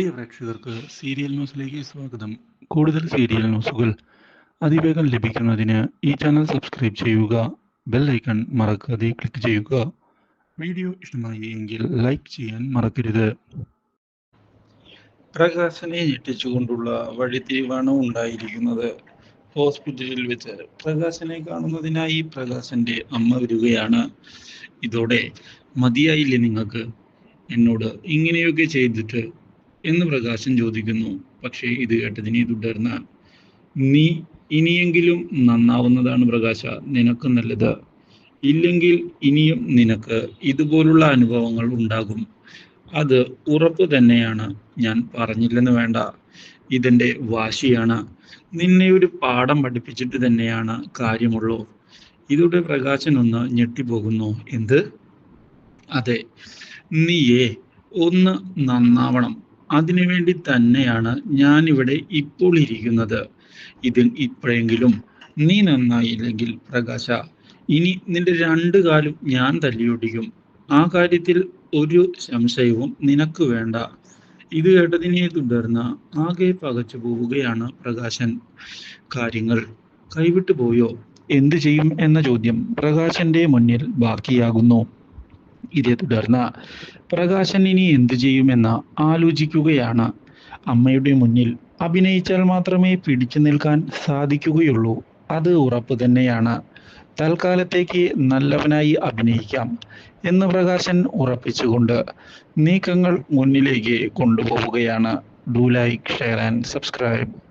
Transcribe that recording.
പ്രിയ പ്രേക്ഷകർക്ക് സീരിയൽ ന്യൂസിലേക്ക് സ്വാഗതം. കൂടുതൽ സീരിയൽ ന്യൂസുകൾ അതിവേഗം ലഭിക്കുന്നതിന് ഈ ചാനൽ സബ്സ്ക്രൈബ് ചെയ്യുക ബെൽ ഐക്കൺ മറക്കാതെ ക്ലിക്ക് ചെയ്യുക. വീഡിയോ ഇഷ്ടമായി എങ്കിൽ ലൈക്ക് ചെയ്യാൻ മറക്കരുത്. പ്രകാശനെ ഞെട്ടിച്ചുകൊണ്ടുള്ള വഴിത്തിരിവാണ് ഉണ്ടായിരിക്കുന്നത്. ഹോസ്പിറ്റലിൽ വെച്ച് പ്രകാശനെ കാണുന്നതിനായി പ്രകാശന്റെ അമ്മ വരികയാണ്. ഇതോടെ മതിയായില്ലേ നിങ്ങൾക്ക്? എന്നോട് ഇങ്ങനെയൊക്കെ ചെയ്തിട്ട് എന്ന് പ്രകാശൻ ചോദിക്കുന്നു. പക്ഷേ ഇത് കേട്ടതിനെ തുടർന്ന് നീ ഇനിയെങ്കിലും നന്നാവുന്നതാണ് പ്രകാശ നിനക്ക് നല്ലത്. ഇല്ലെങ്കിൽ ഇനിയും നിനക്ക് ഇതുപോലുള്ള അനുഭവങ്ങൾ ഉണ്ടാകും. അത് ഉറപ്പ് തന്നെയാണ്. ഞാൻ പറഞ്ഞില്ലെന്ന് വേണ്ട. ഇതിന്റെ വാശിയാണ്. നിന്നെ ഒരു പാഠം പഠിപ്പിച്ചിട്ട് തന്നെയാണ് കാര്യമുള്ളൂ. ഇതോടെ പ്രകാശൻ ഒന്ന് ഞെട്ടിപ്പോകുന്നു. എന്ത്? അതെ നീയേ ഒന്ന് നന്നാവണം. അതിനുവേണ്ടി തന്നെയാണ് ഞാൻ ഇവിടെ ഇപ്പോൾ ഇരിക്കുന്നത്. ഇതിൽ ഇപ്പോഴെങ്കിലും നീ നന്നായില്ലെങ്കിൽ പ്രകാശ ഇനി നിന്റെ രണ്ടു കാലും ഞാൻ തല്ലിയൊടിക്കും ആ കാര്യത്തിൽ ഒരു സംശയവും നിനക്ക് വേണ്ട. ഇത് കേട്ടതിനെ തുടർന്ന് ആകെ പകച്ചു പോവുകയാണ് പ്രകാശൻ. കാര്യങ്ങൾ കൈവിട്ടു പോയോ? എന്തു ചെയ്യും എന്ന ചോദ്യം പ്രകാശന്റെ മുന്നിൽ ബാക്കിയാകുന്നു. ഇതേ തുടർന്ന് പ്രകാശൻ ഇനി എന്തു ചെയ്യുമെന്ന് ആലോചിക്കുകയാണ്. അമ്മയുടെ മുന്നിൽ അഭിനയിച്ചാൽ മാത്രമേ പിടിച്ചു നിൽക്കാൻ സാധിക്കുകയുള്ളൂ. അത് ഉറപ്പ് തന്നെയാണ്. തൽക്കാലത്തേക്ക് നല്ലവനായി അഭിനയിക്കാം എന്ന് പ്രകാശൻ ഉറപ്പിച്ചുകൊണ്ട് നീക്കങ്ങൾ മുന്നിലേക്ക് കൊണ്ടുപോവുകയാണ്. Do like share and subscribe.